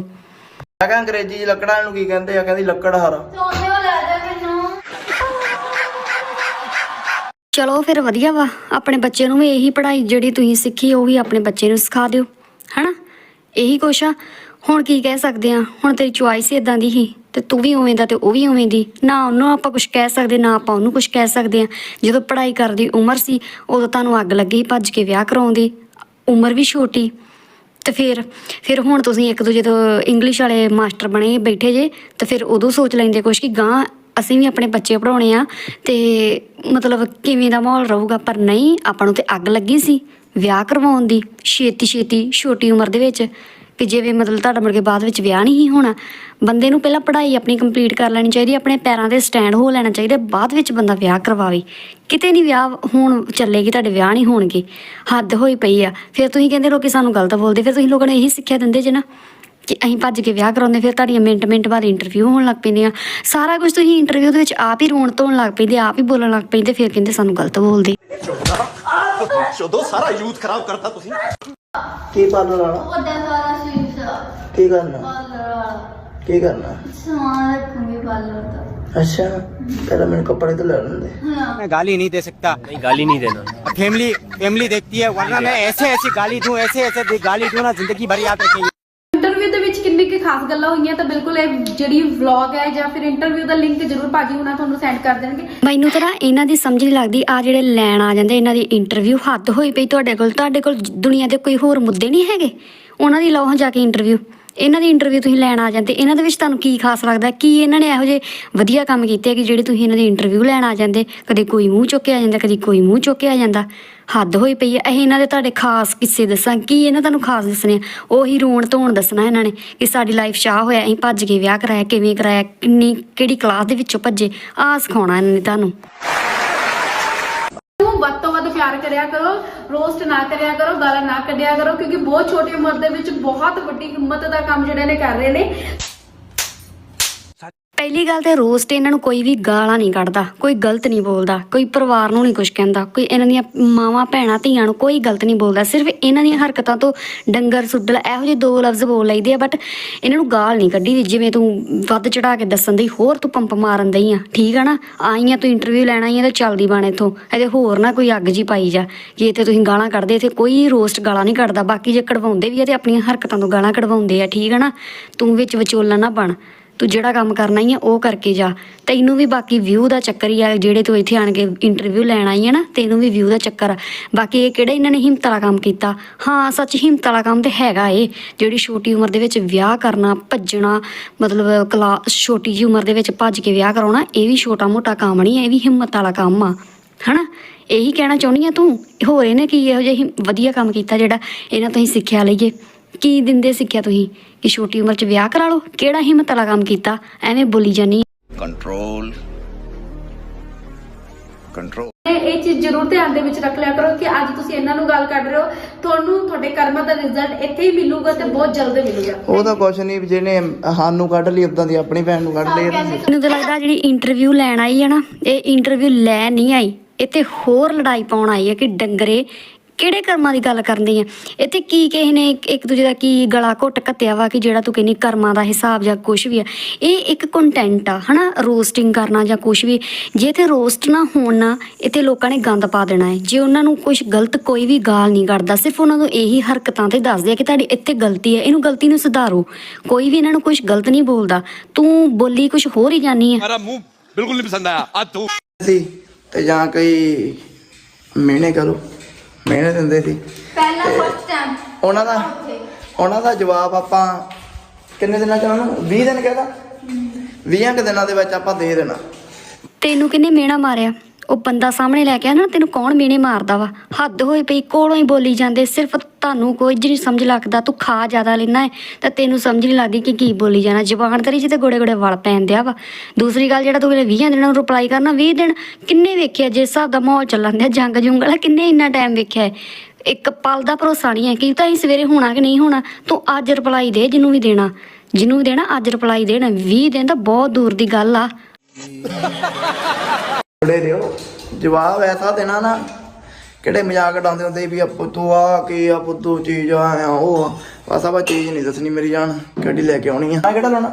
ਮੈਂ ਕਿਹਾ ਅੰਗਰੇਜ਼ੀ 'ਚ ਲੱਕੜਾਂ ਨੂੰ ਕੀ ਕਹਿੰਦੇ ਆ? ਕਹਿੰਦੀ ਲੱਕੜਹਾਰ ਚਲੋ ਫਿਰ ਵਧੀਆ ਵਾ, ਆਪਣੇ ਬੱਚੇ ਨੂੰ ਵੀ ਇਹੀ ਪੜ੍ਹਾਈ ਜਿਹੜੀ ਤੁਸੀਂ ਸਿੱਖੀ, ਉਹ ਵੀ ਆਪਣੇ ਬੱਚੇ ਨੂੰ ਸਿਖਾ ਦਿਓ, ਹਨਾ? ਇਹੀ ਕੁਛ ਆ। ਹੁਣ ਕੀ ਕਹਿ ਸਕਦੇ ਆ, ਹੁਣ ਤੇਰੀ ਚੁਆਇਸ ਇਦਾਂ ਦੀ ਹੀ ਤੇ ਤੂੰ ਵੀ ਉਵੇਂ ਦਾ ਤੇ ਉਹ ਵੀ ਉਵੇਂ ਦੀ। ਨਾ ਉਹਨੂੰ ਆਪਾਂ ਕੁਝ ਕਹਿ ਸਕਦੇ, ਨਾ ਆਪਾਂ ਉਹਨੂੰ ਕੁਝ ਕਹਿ ਸਕਦੇ ਆ। ਜਦੋਂ ਪੜ੍ਹਾਈ ਕਰਦੀ ਉਮਰ ਸੀ, ਉਦੋਂ ਤੁਹਾਨੂੰ ਅੱਗ ਲੱਗੀ, ਭੱਜ ਕੇ ਵਿਆਹ ਕਰਾਉਂਦੀ, ਉਮਰ ਵੀ ਛੋਟੀ। ਤੇ ਫਿਰ ਫਿਰ ਹੁਣ ਤੁਸੀਂ ਇੱਕ ਦੂਜੇ ਤੋਂ ਇੰਗਲਿਸ਼ ਵਾਲੇ ਮਾਸਟਰ ਬਣੇ ਬੈਠੇ ਜੇ, ਤੇ ਫਿਰ ਉਦੋਂ ਸੋਚ ਲੈਂਦੇ ਕੁਛ ਕਿ ਗਾਂ ਅਸੀਂ ਵੀ ਆਪਣੇ ਬੱਚੇ ਪੜਾਉਣੇ ਆ ਤੇ ਮਤਲਬ ਕਿਵੇਂ ਦਾ ਮਾਹੌਲ ਰਹੂਗਾ, ਪਰ ਨਹੀਂ, ਆਪਾਂ ਨੂੰ ਤੇ ਅੱਗ ਲੱਗੀ ਸੀ ਵਿਆਹ ਕਰਵਾਉਣ ਦੀ, ਛੇਤੀ ਛੇਤੀ ਛੋਟੀ ਉਮਰ ਦੇ ਵਿੱਚ, ਕਿ ਜਿਵੇਂ ਮਤਲਬ ਤੁਹਾਡਾ ਮੁੜ ਕੇ ਬਾਅਦ ਵਿੱਚ ਵਿਆਹ ਨਹੀਂ ਹੋਣਾ। ਬੰਦੇ ਨੂੰ ਪਹਿਲਾਂ ਪੜ੍ਹਾਈ ਆਪਣੀ ਕੰਪਲੀਟ ਕਰ ਲੈਣੀ ਚਾਹੀਦੀ, ਆਪਣੇ ਪੈਰਾਂ ਤੇ ਸਟੈਂਡ ਹੋ ਲੈਣਾ ਚਾਹੀਦਾ, ਬਾਅਦ ਵਿੱਚ ਬੰਦਾ ਵਿਆਹ ਕਰਵਾਵੇ। ਕਿਤੇ ਨਹੀਂ ਵਿਆਹ ਹੋਣ ਚੱਲੇਗੀ, ਤੁਹਾਡੇ ਵਿਆਹ ਨਹੀਂ ਹੋਣਗੇ। ਹੱਦ ਹੋਈ ਪਈ ਆ। ਫਿਰ ਤੁਸੀਂ ਕਹਿੰਦੇ ਲੋਕੀ ਸਾਨੂੰ ਗਲਤ ਬੋਲਦੇ, ਫਿਰ ਤੁਸੀਂ ਲੋਕਾਂ ਨੂੰ ਇਹੀ ਸਿੱਖਿਆ ਦਿੰਦੇ ਜੇ ਨਾ। ਕਿ ਅਸੀਂ ਭੱਜ ਕੇ ਵਿਆਹ ਕਰਾਉਂਦੇ ਫਿਰ ਤੁਹਾਡੀਆਂ ਮਿੰਟ ਮਿੰਟ ਬਾਅਦ ਇੰਟਰਵਿਊ ਹੋਣ ਲੱਗ ਪੈਂਦੀਆਂ ਸਾਰਾ ਕੁਝ ਤੁਸੀਂ ਇੰਟਰਵਿਊ ਦੇ ਵਿੱਚ ਆਪ ਹੀ ਰੋਣ ਧੋਣ ਲੱਗ ਪੈਂਦੇ ਆਪ ਹੀ ਬੋਲਣ ਲੱਗ ਪੈਂਦੇ ਫਿਰ ਕਹਿੰਦੇ ਸਾਨੂੰ ਗਲਤ ਬੋਲਦੇ चौदह सारा यूथ खराब करता तुसी ਕੀ ਪਾਰਲਰ ਵਾਲਾ ਵੱਡਾ ਸਾਰਾ ਸ਼ੀਸ਼ਾ ਕੀ ਕਰਨਾ ਪਾਰਲਰ ਵਾਲਾ ਕੀ ਕਰਨਾ ਸਮਾਨ ਰੱਖੂੰਗੀ ਪਾਰਲਰ ਦਾ ਅੱਛਾ ਪਹਿਲਾਂ ਮੈਨੂੰ ਕੱਪੜੇ ਤੇ ਲੈ ਲੈਂਦੇ मैं गाली नहीं दे सकता नहीं गाली नहीं देना फैमिली फैमिली देखती है वरना मैं ऐसे ऐसी गाली दूं ऐसे ऐसे दे- गाली दूं ना जिंदगी भर याद रखेंगे ਇੰਟਰਵਿਊ ਦੇ ਵਿੱਚ ਕਿੰਨੀ ਕੁ ਖਾਸ ਗੱਲਾਂ ਹੋਈਆਂ ਤਾਂ ਬਿਲਕੁਲ ਇਹ ਜਿਹੜੀ ਵਲੌਗ ਹੈ ਜਾਂ ਫਿਰ ਇੰਟਰਵਿਊ ਦਾ ਲਿੰਕ ਜ਼ਰੂਰ ਭਾਜੀ ਹੁਣਾਂ ਤੁਹਾਨੂੰ ਸੈਂਡ ਕਰ ਦੇਣਗੇ। ਮੈਨੂੰ ਤਾਂ ਨਾ ਇਹਨਾਂ ਦੀ ਸਮਝ ਨਹੀਂ ਲੱਗਦੀ ਆ ਜਿਹੜੇ ਲੈਣ ਆ ਜਾਂਦੇ, ਇਹਨਾਂ ਦੀ ਇੰਟਰਵਿਊ ਹੱਦ ਹੋਈ ਪਈ ਤੁਹਾਡੇ ਕੋਲ ਤੁਹਾਡੇ ਕੋਲ ਦੁਨੀਆ ਦੇ ਕੋਈ ਹੋਰ ਮੁੱਦੇ ਨਹੀਂ ਹੈਗੇ? ਉਹਨਾਂ ਦੀ ਲਓ ਜਾ ਕੇ ਇੰਟਰਵਿਊ ਇਹਨਾਂ ਦੀ ਇੰਟਰਵਿਊ ਤੁਸੀਂ ਲੈਣ ਆ ਜਾਂਦੇ, ਇਹਨਾਂ ਦੇ ਵਿੱਚ ਤੁਹਾਨੂੰ ਕੀ ਖਾਸ ਲੱਗਦਾ? ਕੀ ਇਹਨਾਂ ਨੇ ਇਹੋ ਜਿਹੇ ਵਧੀਆ ਕੰਮ ਕੀਤੇ ਆ ਕਿ ਜਿਹੜੇ ਤੁਸੀਂ ਇਹਨਾਂ ਦੀ ਇੰਟਰਵਿਊ ਲੈਣ ਆ ਜਾਂਦੇ? ਕਦੇ ਕੋਈ ਮੂੰਹ ਚੁੱਕ ਕੇ ਆ ਜਾਂਦਾ, ਕਦੇ ਕੋਈ ਮੂੰਹ ਚੁੱਕ ਕੇ ਆ ਜਾਂਦਾ। ਹੱਦ ਹੋਈ ਪਈ ਹੈ ਅਸੀਂ ਇਹਨਾਂ ਦੇ ਤੁਹਾਡੇ ਖਾਸ ਕਿੱਸੇ ਦੱਸਾਂ, ਕੀ ਇਹਨਾਂ ਤੁਹਾਨੂੰ ਖਾਸ ਦੱਸਣੇ ਆ? ਉਹੀ ਰੋਣ ਧੋਣ ਦੱਸਣਾ ਇਹਨਾਂ ਨੇ ਕਿ ਸਾਡੀ ਲਾਈਫ ਸ਼ਾਹ ਹੋਇਆ, ਅਸੀਂ ਭੱਜ ਕੇ ਵਿਆਹ ਕਰਾਇਆ, ਕਿਵੇਂ ਕਰਾਇਆ, ਕਿੰਨੀ, ਕਿਹੜੀ ਕਲਾਸ ਦੇ ਵਿੱਚੋਂ ਭੱਜੇ, ਆਹ ਸਿਖਾਉਣਾ ਇਹਨਾਂ ਨੇ ਤੁਹਾਨੂੰ। ਨੂੰ ਵੱਧ ਤੋਂ ਵੱਧ ਪਿਆਰ ਕਰਿਆ ਕਰੋ, ਰੋਸਟ ਨਾ ਕਰਿਆ ਕਰੋ, ਗਾਲਾਂ ਨਾ ਕੱਢਿਆ ਕਰੋ, ਕਿਉਂਕਿ ਬਹੁਤ ਛੋਟੀ ਉਮਰ ਦੇ ਵਿੱਚ ਬਹੁਤ ਵੱਡੀ ਹਿੰਮਤ ਦਾ ਕੰਮ ਜਿਹੜੇ ਨੇ ਕਰ ਰਹੇ ਨੇ। ਪਹਿਲੀ ਗੱਲ ਤੇ ਰੋਸਟ ਇਹਨਾਂ ਨੂੰ ਕੋਈ ਵੀ ਗਾਲਾਂ ਨਹੀਂ ਕੱਢਦਾ, ਕੋਈ ਗਲਤ ਨਹੀਂ ਬੋਲਦਾ, ਕੋਈ ਪਰਿਵਾਰ ਨੂੰ ਨਹੀਂ ਕੁਝ ਕਹਿੰਦਾ, ਕੋਈ ਇਹਨਾਂ ਦੀਆਂ ਮਾਵਾਂ, ਭੈਣਾਂ, ਧੀਆਂ ਨੂੰ ਕੋਈ ਗਲਤ ਨਹੀਂ ਬੋਲਦਾ, ਸਿਰਫ ਇਹਨਾਂ ਦੀਆਂ ਹਰਕਤਾਂ ਤੋਂ ਡੰਗਰ, ਸੁੱਡਲ ਇਹੋ ਜਿਹੇ ਦੋ ਲਫ਼ਜ਼ ਬੋਲ ਲਈਦੇ ਆ ਬਟ ਇਹਨਾਂ ਨੂੰ ਗਾਲ ਨਹੀਂ ਕੱਢੀ ਦੀ, ਜਿਵੇਂ ਤੂੰ ਵੱਧ ਚੜਾ ਕੇ ਦੱਸਣ ਦੀ, ਹੋਰ ਤੂੰ ਪੰਪ ਮਾਰਨ ਦਈ ਆ, ਠੀਕ ਆ ਨਾ? ਆਈ ਆ ਤੂੰ ਇੰਟਰਵਿਊ ਲੈਣ ਆਈ ਆ ਤੇ ਚੱਲਦੀ ਬਣ ਇੱਥੋਂ ਇਹਦੇ ਹੋਰ ਨਾ ਕੋਈ ਅੱਗ ਜੀ ਪਾਈ ਜਾ, ਕਿ ਇੱਥੇ ਤੁਸੀਂ ਗਾਲਾਂ ਕੱਢਦੇ, ਇੱਥੇ ਕੋਈ ਰੋਸਟ ਗਾਲਾਂ ਨਹੀਂ ਕੱਢਦਾ, ਬਾਕੀ ਜੇ ਕਢਵਾਉਂਦੇ ਵੀ ਆ ਤੇ ਆਪਣੀਆਂ ਹਰਕਤਾਂ ਤੋਂ ਗਾਲਾਂ ਕਢਵਾਉਂਦੇ ਆ, ਠੀਕ ਆ ਨਾ? ਤੂੰ ਵਿੱਚ ਵਿਚੋਲਾ ਨਾ ਬਣ। ਤੂੰ ਜਿਹੜਾ ਕੰਮ ਕਰਨਾ ਹੀ ਆ, ਉਹ ਕਰਕੇ ਜਾ। ਤੈਨੂੰ ਵੀ ਬਾਕੀ ਵਿਊ ਦਾ ਚੱਕਰ ਹੀ ਆ, ਜਿਹੜੇ ਤੂੰ ਇੱਥੇ ਆਣ ਕੇ ਇੰਟਰਵਿਊ ਲੈਣ ਆਈ ਆ ਨਾ, ਤੈਨੂੰ ਵੀ ਵਿਊ ਦਾ ਚੱਕਰ ਆ। ਬਾਕੀ ਇਹ ਕਿਹੜਾ ਇਹਨਾਂ ਨੇ ਹਿੰਮਤ ਵਾਲਾ ਕੰਮ ਕੀਤਾ? ਹਾਂ, ਸੱਚ ਹਿੰਮਤ ਵਾਲਾ ਕੰਮ ਤੇ ਹੈਗਾ ਏ ਜਿਹੜੀ ਛੋਟੀ ਉਮਰ ਦੇ ਵਿੱਚ ਵਿਆਹ ਕਰਨਾ, ਭੱਜਣਾ, ਮਤਲਬ ਕਲਾ, ਛੋਟੀ ਜੀ ਉਮਰ ਦੇ ਵਿੱਚ ਭੱਜ ਕੇ ਵਿਆਹ ਕਰਾਉਣਾ, ਇਹ ਵੀ ਛੋਟਾ ਮੋਟਾ ਕੰਮ ਨਹੀਂ ਹੈ ਇਹ ਵੀ ਹਿੰਮਤ ਵਾਲਾ ਕੰਮ ਆ। ਹਨਾ? ਇਹੀ ਕਹਿਣਾ ਚਾਹੁੰਦੀ ਆ ਤੂੰ। ਹੋਰ ਇਹਨੇ ਕੀ ਇਹੋ ਜਿਹਾ ਹਿੰ- ਵਧੀਆ ਕੰਮ ਕੀਤਾ ਜਿਹੜਾ ਇਹਨਾਂ ਤੋਂ ਹੀ ਸਿੱਖਿਆ ਲਈਏ? ਕੀ ਦਿੰਦੇ ਸਿੱਖਿਆ ਤੁਸੀਂ? ਕਿ ਛੋਟੀ ਉਮਰ 'ਚ ਵਿਆਹ ਕਰਾ ਲਓ? ਕਿਹੜਾ ਹਿੰਮਤ ਵਾਲਾ ਕੰਮ ਕੀਤਾ? ਐਵੇਂ ਬੋਲੀ ਜਾਨੀ ਕੰਟਰੋਲ ਕੰਟਰੋਲ ਇਹ ਚੀਜ਼ ਜ਼ਰੂਰ ਧਿਆਨ ਦੇ ਵਿੱਚ ਰੱਖ ਲਿਆ ਕਰੋ ਕਿ ਅੱਜ ਤੁਸੀਂ ਇਹਨਾਂ ਨੂੰ ਗੱਲ ਕਰ ਰਹੇ ਹੋ। ਤੁਹਾਨੂੰ ਤੁਹਾਡੇ ਕਰਮਾਂ ਦਾ ਰਿਜ਼ਲਟ ਇੱਥੇ ਹੀ ਮਿਲੂਗਾ ਤੇ ਬਹੁਤ ਜਲਦੀ ਮਿਲੂਗਾ। ਉਹ ਤਾਂ ਨਹੀਂ ਜਿਹਨੇ ਸਾਨੂੰ ਕੱਢ ਲਈ ਉਦਾਂ ਦੀ ਆਪਣੀ ਭੈਣ ਨੂੰ ਕੱਢ ਲਈ ਮੈਨੂੰ ਤਾਂ ਲੱਗਦਾ ਜਿਹੜੀ ਇੰਟਰਵਿਊ ਲੈਣ ਆਈ ਹੈ ਨਾ ਇਹ ਇੰਟਰਵਿਊ ਲੈ ਨਹੀਂ ਆਈ। ਇੱਥੇ ਹੋਰ ਲੜਾਈ ਪਾਉਣ ਆਈ ਹੈ ਕਿ ਡੰਗਰੇ ਕਿਹੜੇ ਕਰਮਾਂ ਦੀ ਗੱਲ ਕਰਦੇ ਆ? ਇੱਥੇ ਕੀ ਕਿਸੇ ਨੇ ਇੱਕ ਦੂਜੇ ਦਾ ਕੀ ਗਲਾ ਘੁੱਟ ਕੱਤਿਆ ਵਾ ਕਿ ਜਿਹੜਾ ਤੂੰ ਕਹਿੰਦੀ ਕਰਮਾਂ ਦਾ ਹਿਸਾਬ ਜਾਂ ਕੁਝ ਵੀ ਆ? ਇਹ ਇੱਕ ਕੰਟੈਂਟ ਆ ਹਨਾ? ਰੋਸਟਿੰਗ ਕਰਨਾ ਜਾਂ ਕੁਝ ਵੀ। ਜੇ ਤੇ ਰੋਸਟ ਨਾ ਹੋਣ ਨਾ ਇੱਥੇ ਲੋਕਾਂ ਨੇ ਗੰਦ ਪਾ ਦੇਣਾ ਹੈ। ਜੇ ਉਹਨਾਂ ਨੂੰ ਕੁਝ ਗਲਤ ਕੋਈ ਵੀ ਗਾਲ ਨਹੀਂ ਕਰਦਾ ਸਿਰਫ ਉਹਨਾਂ ਨੂੰ ਇਹੀ ਹਰਕਤਾਂ ਤੇ ਦੱਸਦੇ ਆ ਕਿ ਤੁਹਾਡੀ ਇੱਥੇ ਗਲਤੀ ਹੈ ਇਹਨੂੰ ਗਲਤੀ ਨੂੰ ਸੁਧਾਰੋ। ਕੋਈ ਵੀ ਇਹਨਾਂ ਨੂੰ ਕੁਝ ਗਲਤ ਨਹੀਂ ਬੋਲਦਾ। ਤੂੰ ਬੋਲੀ ਕੁਝ ਹੋਰ ਹੀ ਜਾਨੀ ਹੈ ਮੇਰਾ ਮੂੰਹ ਬਿਲਕੁਲ ਨਹੀਂ ਪਸੰਦ ਆਇਆ। ਆ ਤੂੰ। ਤੇ ਜਾਂ ਕੋਈ ਮਿਹਣੇ ਕਰੋ। ਮਿਹਣੇ ਦਿੰਦੇ ਸੀ। ਪਹਿਲਾ ਫਸਟ ਟਾਈਮ ਉਹਨਾਂ ਦਾ ਉਹਨਾਂ ਦਾ ਜਵਾਬ ਆਪਾਂ ਕਿੰਨੇ ਦਿਨਾਂ ਚ ਉਹਨਾਂ ਨੂੰ 20 ਦਿਨ ਕਹਦਾ 20 ਕੁ ਦਿਨਾਂ ਦੇ ਵਿੱਚ ਆਪਾਂ ਦੇ ਦੇਣਾ। ਤੈਨੂੰ ਕਿੰਨੇ ਮੇਣਾ ਮਾਰਿਆ? ਉਹ ਬੰਦਾ ਸਾਹਮਣੇ ਲੈ ਕੇ ਆ ਨਾ, ਤੈਨੂੰ ਕੌਣ ਮੇਣੇ ਮਾਰਦਾ ਵਾ? ਹੱਦ ਹੋਈ ਪਈ, ਕੋਲੋਂ ਹੀ ਬੋਲੀ ਜਾਂਦੇ, ਸਿਰਫ ਤੁਹਾਨੂੰ ਕੋਈ ਨਹੀਂ ਸਮਝ ਲੱਗਦਾ, ਤੂੰ ਖਾ ਜ਼ਿਆਦਾ ਲੈਣਾ ਹੈ ਤਾਂ ਤੈਨੂੰ ਸਮਝ ਨਹੀਂ ਲੱਗਦੀ ਕਿ ਕੀ ਬੋਲੀ ਜਾਣਾ। ਜ਼ਬਾਨ ਤੇਰੀ 'ਚ ਗੋੜੇ ਗੋੜੇ ਵਲ ਪੈਂਦਿਆ ਵਾ। ਦੂਸਰੀ ਗੱਲ ਜਿਹੜਾ ਤੂੰ ਵੇਲੇ 20 ਦਿਨਾਂ ਨੂੰ ਰਿਪਲਾਈ ਕਰਨਾ 20 ਦਿਨ ਕਿੰਨੇ ਵੇਖਿਆ ਜਿਸ ਹਿਸਾਬ ਦਾ ਮਾਹੌਲ ਚੱਲਣ ਦਿਆ, ਜੰਗ ਜੁੰਗ ਵਾਲਾ ਕਿੰਨੇ ਇੰਨਾ ਟਾਈਮ ਵੇਖਿਆ ਹੈ? ਇੱਕ ਪਲ ਦਾ ਭਰੋਸਾ ਨਹੀਂ ਹੈ ਕਿ ਤਾਂ ਹੀ ਸਵੇਰੇ ਹੋਣਾ ਕਿ ਨਹੀਂ ਹੋਣਾ, ਤੂੰ ਅੱਜ ਰਿਪਲਾਈ ਦੇ ਜਿਹਨੂੰ ਵੀ ਦੇਣਾ। ਜਿਹਨੂੰ ਵੀ ਦੇਣਾ, ਅੱਜ ਰਿਪਲਾਈ ਦੇਣਾ। 20 ਦਿਨ ਤਾਂ ਬਹੁਤ ਦੂਰ ਦੀ ਗੱਲ ਆ। ਥੋੜੇ ਦਿਓ ਜਵਾਬ ਐਸਾ ਦੇਣਾ ਨਾ ਕਿਹੜੇ ਮਜ਼ਾਕ ਉਡਾਉਂਦੇ ਹੁੰਦੇ ਵੀ ਆ ਪੁੱਤੂ ਆ ਕੀ ਆ ਪੁੱਤੂ ਚੀਜ਼ ਆ ਆ ਉਹ ਆ। ਬਸ ਆਪਾਂ ਚੀਜ਼ ਨਹੀਂ ਦੱਸਣੀ ਮੇਰੀ ਜਾਨ ਕਿਹੜੀ ਲੈ ਕੇ ਆਉਣੀ ਆ ਆ ਕਿਹੜਾ ਲਾਉਣਾ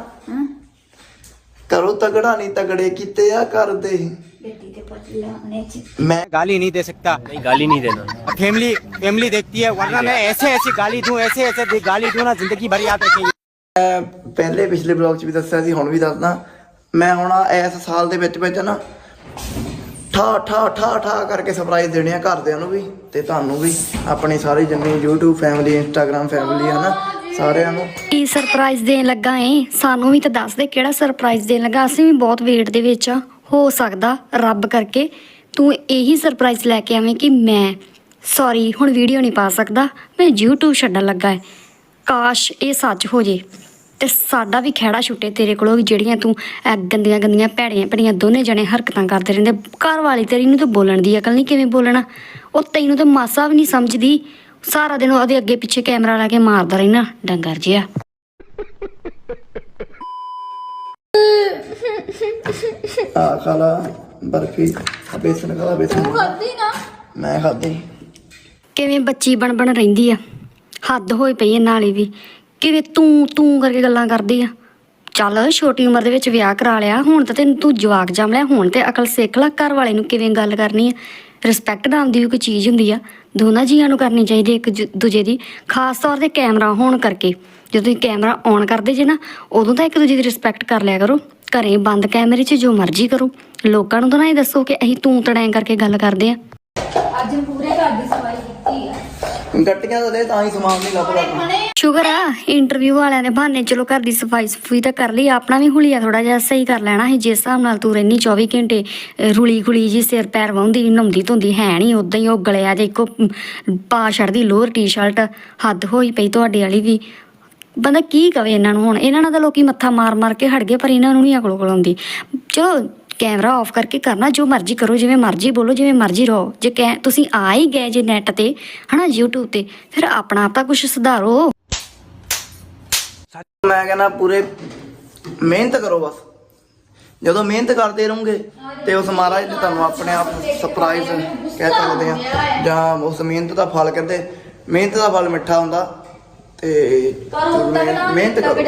ਕਰੋ ਤਗੜਾ ਨਹੀਂ ਤਗੜੇ ਕੀਤੇ ਆ ਕਰਦੇ ਮੈਂ गाली नहीं दे सकता नहीं गाली नहीं देना फैमिली फैमिली देखती है वरना मैं ऐसे ऐसी गाली दूं ऐसे ऐसे दे- गाली दूं ना जिंदगी भर याद रखेंगे ਪਹਿਲੇ ਪਿਛਲੇ ਬਲੌਗ 'ਚ ਵੀ ਦੱਸਿਆ ਸੀ ਹੁਣ ਵੀ ਦੱਸਦਾ ਮੈਂ ਹੁਣ ਇਸ ਸਾਲ ਦੇ ਵਿੱਚ ਵਿੱਚ ਨਾ ਠਾ ਠਾ ਠਾ ਠਾ ਕਰਕੇ ਸਰਪ੍ਰਾਈਜ਼ ਦੇਣੇ ਆ ਘਰਦਿਆਂ ਨੂੰ ਵੀ ਤੇ ਤੁਹਾਨੂੰ ਵੀ। ਆਪਣੀ ਸਾਰੀ ਜਿੰਨੀ YouTube ਫੈਮਿਲੀ Instagram ਫੈਮਿਲੀ ਹੈ ਨਾ, ਸਾਰਿਆਂ ਨੂੰ। ਕੀ ਸਰਪ੍ਰਾਈਜ਼ ਦੇਣ ਲੱਗਾ ਏ? ਸਾਨੂੰ ਵੀ ਤਾਂ ਦੱਸ ਦੇ ਕਿਹੜਾ ਸਰਪ੍ਰਾਈਜ਼ ਦੇਣ ਲੱਗਾ। ਅਸੀਂ ਵੀ ਬਹੁਤ ਵੇਟ ਦੇ ਵਿੱਚ ਆ। ਹੋ ਸਕਦਾ ਰੱਬ ਕਰਕੇ ਤੂੰ ਇਹੀ ਸਰਪ੍ਰਾਈਜ਼ ਲੈ ਕੇ ਆਵੇਂ ਕਿ ਮੈਂ ਸੌਰੀ ਹੁਣ ਵੀਡੀਓ ਨਹੀਂ ਪਾ ਸਕਦਾ। ਮੈਂ YouTube ਛੱਡਣ ਲੱਗਾ ਏ। ਕਾਸ਼ ਇਹ ਸੱਚ ਹੋ ਜੇ। ਤੇ ਸਾਡਾ ਵੀ ਖਹਿੜਾ ਛੁੱਟੇ ਤੇਰੇ ਕੋਲੋਂ ਵੀ ਜਿਹੜੀਆਂ ਤੂੰ ਇਹ ਗੰਦੀਆਂ ਗੰਦੀਆਂ ਭੈੜੀਆਂ ਭੈੜੀਆਂ ਦੋਨੇ ਜਣੇ ਹਰਕਤਾਂ ਕਰਦੇ ਰਹਿੰਦੇ। ਘਰ ਵਾਲੀ ਤੇਰੀ ਨੂੰ ਤਾਂ ਬੋਲਣ ਦੀ ਅਕਲ ਨਹੀਂ ਕਿਵੇਂ ਬੋਲਣਾ? ਉਹ ਤੈਨੂੰ ਤਾਂ ਮਾਸਾ ਵੀ ਨਹੀਂ ਸਮਝਦੀ। ਸਾਰਾ ਦਿਨ ਉਹਦੇ ਅੱਗੇ ਪਿੱਛੇ ਕੈਮਰਾ ਲਾ ਕੇ ਮਾਰਦਾ ਰਹਿਣਾ ਡੰਗਰ ਜਿਹਾ। ਆ ਖਾਲਾ ਬਰਫੀ ਆ ਬੇਸਨ ਖਾਲਾ ਬੇਸਨ। ਖਾਦੀ ਨਾ? ਮੈਂ ਖਾਧੀ। ਕਿਵੇਂ ਬੱਚੀ ਬਣ ਬਣ ਰਹਿੰਦੀ ਆ? ਹੱਦ ਹੋਈ ਪਈ ਐ ਨਾਲੇ ਵੀ। ਕਿਵੇਂ ਤੂੰ ਤੂੰ ਕਰਕੇ ਗੱਲਾਂ ਕਰਦੀ ਆ? ਚੱਲ ਛੋਟੀ ਉਮਰ ਦੇ ਵਿੱਚ ਵਿਆਹ ਕਰਾ ਲਿਆ, ਹੁਣ ਤਾਂ ਤੈਨੂੰ ਤੂੰ ਜਵਾਕ ਜੰਮ ਲਿਆ, ਹੁਣ ਤੇ ਅਕਲ ਸਿੱਖ ਲੈ ਘਰ ਵਾਲੇ ਨੂੰ ਕਿਵੇਂ ਗੱਲ ਕਰਨੀ ਆ। ਰਿਸਪੈਕਟ ਨਾਮ ਦੀ ਵੀ ਕੋਈ ਚੀਜ਼ ਹੁੰਦੀ ਆ। ਦੋਨਾਂ ਜੀਆਂ ਨੂੰ ਕਰਨੀ ਚਾਹੀਦੀ ਇੱਕ ਜ- ਦੂਜੇ ਦੀ, ਖਾਸ ਤੌਰ ਤੇ ਕੈਮਰਾ ਹੋਣ ਕਰਕੇ। ਜਦੋਂ ਤੁਸੀਂ ਕੈਮਰਾ ਔਨ ਕਰਦੇ ਜੇ ਨਾ, ਉਦੋਂ ਤਾਂ ਇੱਕ ਦੂਜੇ ਦੀ ਰਿਸਪੈਕਟ ਕਰ ਲਿਆ ਕਰੋ। ਘਰੇ ਬੰਦ ਕੈਮਰੇ 'ਚ ਜੋ ਮਰਜ਼ੀ ਕਰੋ। ਲੋਕਾਂ ਨੂੰ ਤਾਂ ਨਾ ਇਹ ਦੱਸੋ ਕਿ ਅਸੀਂ ਤੂੰ ਤੜੈਂ ਕਰਕੇ ਗੱਲ ਕਰਦੇ ਆ। ਅੱਜ ਪੂਰੇ ਘਰ ਦੀ ਸਫ਼ਾਈ ਕੀਤੀ ਆ। ਗੱਟੀਆਂ ਤਾਂ ਦੇ ਤਾਂ ਹੀ ਸਮਾਨ ਨਹੀਂ ਲੱਭਦਾ। ਸ਼ੁਕਰ ਆ ਇੰਟਰਵਿਊ ਵਾਲਿਆਂ ਨੇ ਬਹਾਨੇ ਚਲੋ ਘਰ ਦੀ ਸਫ਼ਾਈ ਸਫੂਈ ਤਾਂ ਕਰ ਲਈ ਆਪਣਾ ਵੀ ਹੁਲੀਆ ਥੋੜਾ ਜਿਹਾ ਸਹੀ ਕਰ ਲੈਣਾ ਸੀ ਜਿਸ ਹਿਸਾਬ ਨਾਲ ਤੂੰ ਰਹਿਨੀ 24 ਘੰਟੇ ਰੁਲੀ ਖੁਲੀ ਜੀ ਸਿਰ ਪੈਰ ਵਾਉਂਦੀ ਨਹਾਉਂਦੀ ਧੋਂਦੀ ਹੈ ਨਹੀਂ ਉਦਾਂ ਹੀ ਉਹ ਗਲਿਆ ਜੇ ਇੱਕੋ ਪਾ ਛੱਡਦੀ ਲੋਅਰ ਟੀ-ਸ਼ਰਟ ਹੱਦ ਹੋਈ ਪਈ ਤੁਹਾਡੇ ਵਾਲੀ ਵੀ। ਬੰਦਾ ਕੀ ਕਵੇ ਇਹਨਾਂ ਨੂੰ ਹੁਣ ਇਹਨਾਂ ਨਾਲ ਤਾਂ ਲੋਕੀ ਮੱਥਾ ਮਾਰ ਮਾਰ ਕੇ ਹਟ ਗਏ ਪਰ ਇਹਨਾਂ ਨੂੰ ਨਹੀਂ ਅਕਲ ਕੋਲ ਆਉਂਦੀ। ਚਲੋ ਕੈਮਰਾ ਆਫ ਕਰਕੇ ਕਰਨਾ, ਜੋ ਮਰਜ਼ੀ ਕਰੋ, ਜਿਵੇਂ ਮਰਜ਼ੀ ਬੋਲੋ, ਜਿਵੇਂ ਮਰਜ਼ੀ ਰਹੋ। ਜੇ ਕਹਿ, ਤੁਸੀਂ ਆ ਹੀ ਗਏ ਜੇ ਨੈਟ ਤੇ, ਹਨਾ, YouTube ਤੇ, ਫਿਰ ਆਪਣਾ ਆਪ ਤਾਂ ਕੁਝ ਸੁਧਾਰੋ। ਮੈਂ ਕਹਿੰਦਾ, ਪੂਰੇ ਮਿਹਨਤ ਕਰੋ ਬਸ। ਜਦੋਂ ਮਿਹਨਤ ਕਰਦੇ ਰਹੋਗੇ, ਤੇ ਉਸ ਮਹਾਰਾਜ ਨੇ ਤੁਹਾਨੂੰ ਆਪਣੇ ਆਪ ਸਰਪ੍ਰਾਈਜ਼ ਕਹਿ ਸਕਦੇ ਆ ਜਾਂ ਉਸ ਮਿਹਨਤ ਦਾ ਫਲ ਕਹਿੰਦੇ, ਮਿਹਨਤ ਦਾ ਫਲ ਮਿੱਠਾ ਹੁੰਦਾ। ਤੇ ਮਿਹਨਤ ਮਿਹਨਤ ਕਰੋ।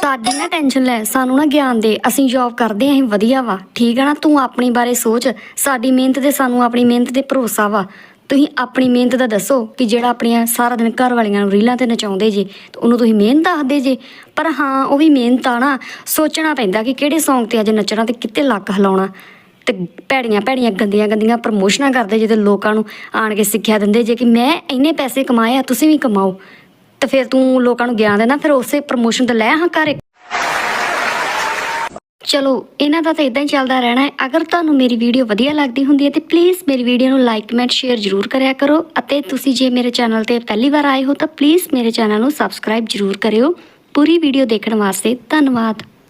ਸਾਡੀ ਨਾ ਟੈਨਸ਼ਨ ਲੈ ਸਾਨੂੰ ਨਾ ਗਿਆਨ ਦੇ। ਅਸੀਂ ਜੌਬ ਕਰਦੇ ਆਂ ਅਸੀਂ ਵਧੀਆ ਵਾ। ਠੀਕ ਆ ਨਾ? ਤੂੰ ਆਪਣੀ ਬਾਰੇ ਸੋਚ। ਸਾਡੀ ਮਿਹਨਤ ਤੇ ਸਾਨੂੰ ਆਪਣੀ ਮਿਹਨਤ ਤੇ ਭਰੋਸਾ ਵਾ। ਤੁਸੀਂ ਆਪਣੀ ਮਿਹਨਤ ਦਾ ਦੱਸੋ ਕਿ ਜਿਹੜਾ ਆਪਣੀਆਂ ਸਾਰਾ ਦਿਨ ਘਰ ਵਾਲੀਆਂ ਨੂੰ ਰੀਲਾਂ ਤੇ ਨਚਾਉਂਦੇ ਜੇ ਤੇ ਉਹਨੂੰ ਤੁਸੀਂ ਮਿਹਨਤ ਦੱਸਦੇ ਜੇ। ਪਰ ਹਾਂ ਉਹ ਵੀ ਮਿਹਨਤ ਆ ਨਾ। ਸੋਚਣਾ ਪੈਂਦਾ ਕਿ ਕਿਹੜੇ Song ਤੇ ਅੱਜ ਨੱਚਣਾ ਤੇ ਕਿੱਥੇ ਲੱਕ ਹਿਲਾਉਣਾ। ਤੇ ਭੈੜੀਆਂ ਭੈੜੀਆਂ ਗੰਦੀਆਂ ਗੰਦੀਆਂ ਪ੍ਰਮੋਸ਼ਨਾਂ ਕਰਦੇ ਜੇ ਤੇ ਲੋਕਾਂ ਨੂੰ ਆਣ ਕੇ ਸਿੱਖਿਆ ਦਿੰਦੇ ਜੇ ਕਿ ਮੈਂ ਇੰਨੇ ਪੈਸੇ ਕਮਾਏ ਆ ਤੁਸੀਂ ਵੀ ਕਮਾਓ। ਤੇ ਫਿਰ ਤੂੰ ਲੋਕਾਂ ਨੂੰ ਗਿਆਨ ਦੇਣਾ, ਫਿਰ ਉਸੇ ਪ੍ਰਮੋਸ਼ਨ ਤੇ ਲੈ ਹਾਂ ਘਰ ਚਲੋ, ਇਹਨਾਂ ਦਾ ਤਾਂ ਇਦਾਂ ਹੀ ਚੱਲਦਾ ਰਹਿਣਾ ਹੈ। ਅਗਰ ਤੁਹਾਨੂੰ ਮੇਰੀ ਵੀਡੀਓ ਵਧੀਆ ਲੱਗਦੀ ਹੁੰਦੀ ਹੈ, ਤੇ ਪਲੀਜ਼ ਮੇਰੀ ਵੀਡੀਓ ਨੂੰ ਲਾਈਕ ਕਮੈਂਟ ਸ਼ੇਅਰ ਜ਼ਰੂਰ ਕਰਿਆ ਕਰੋ। ਅਤੇ ਤੁਸੀਂ ਜੇ ਮੇਰੇ ਚੈਨਲ ਤੇ ਪਹਿਲੀ ਵਾਰ ਆਏ ਹੋ, ਤਾਂ ਪਲੀਜ਼ ਮੇਰੇ ਚੈਨਲ ਨੂੰ ਸਬਸਕ੍ਰਾਈਬ ਜ਼ਰੂਰ ਕਰਿਓ। ਪੂਰੀ ਵੀਡੀਓ ਦੇਖਣ ਵਾਸਤੇ ਧੰਨਵਾਦ।